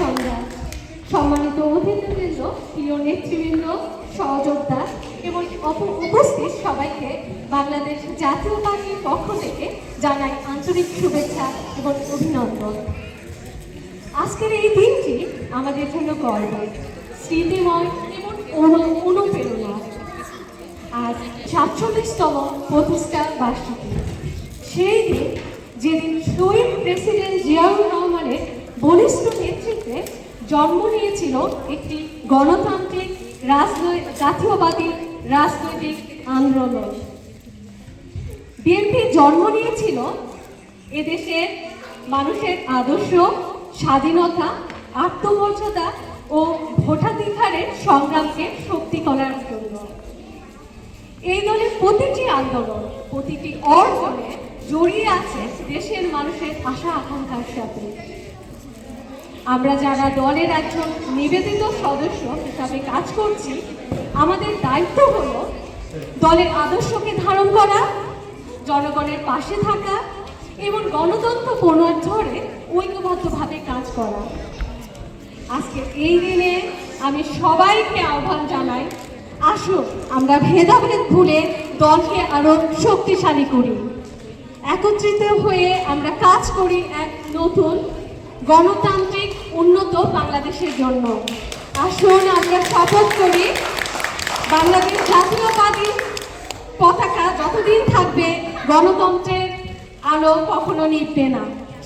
সন্ধ্যা সম্মানিত অতিথিবৃন্দ, প্রিয় নেতৃবৃন্দ, সহযোদ্ধা এবং উপস্থিত সবাইকে বাংলাদেশ জাতীয় পার্টির পক্ষ থেকে জানাই আন্তরিক শুভেচ্ছা এবং অভিনন্দন। আজকের এই দিনটি আমাদের জন্য গর্ব স্মৃতিময় এবং অনু- অনুপ্রেরণা। আজ সাতচল্লিশতম প্রতিষ্ঠা বার্ষিকী। সেই দিন যেদিন শহীদ প্রেসিডেন্ট জিয়াউর রহমানের বলিষ্ঠ নেতৃত্বে জন্ম নিয়েছিল একটি গণতান্ত্রিক রাজনৈতিক জাতীয়বাদী রাজনৈতিক আন্দোলন। বিএনপি জন্ম নিয়েছিল এদেশের মানুষের আদর্শ, স্বাধীনতা, আত্মমর্যাদা ও ভোটাধিকারের সংগ্রামকে শক্তি করার জন্য। এই দলের প্রতিটি আন্দোলন, প্রতিটি অর্জনে জড়িয়ে আছে দেশের মানুষের আশা আকাঙ্ক্ষার সাথে। আমরা যারা দলের একজন নিবেদিত সদস্য হিসাবে কাজ করছি, আমাদের দায়িত্ব হলো দলের আদর্শকে ধারণ করা, জনগণের পাশে থাকা এবং গণতন্ত্র পুনর্ধরে ঐক্যবদ্ধভাবে কাজ করা। আজকে এই দিনে আমি সবাইকে আহ্বান জানাই, আসুন আমরা ভেদাভেদ ভুলে দলকে আরও শক্তিশালী করি। একত্রিত হয়ে আমরা কাজ করি এক নতুন গণতান্ত্রিক উন্নত বাংলাদেশের জন্য। আসুন আমরা শপথ করি। বাংলাদেশ জাতীয়বাদী পতাকা যতদিন থাকবে, গণতন্ত্রের আলো কখনো নিবে না।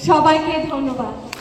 সবাইকে ধন্যবাদ।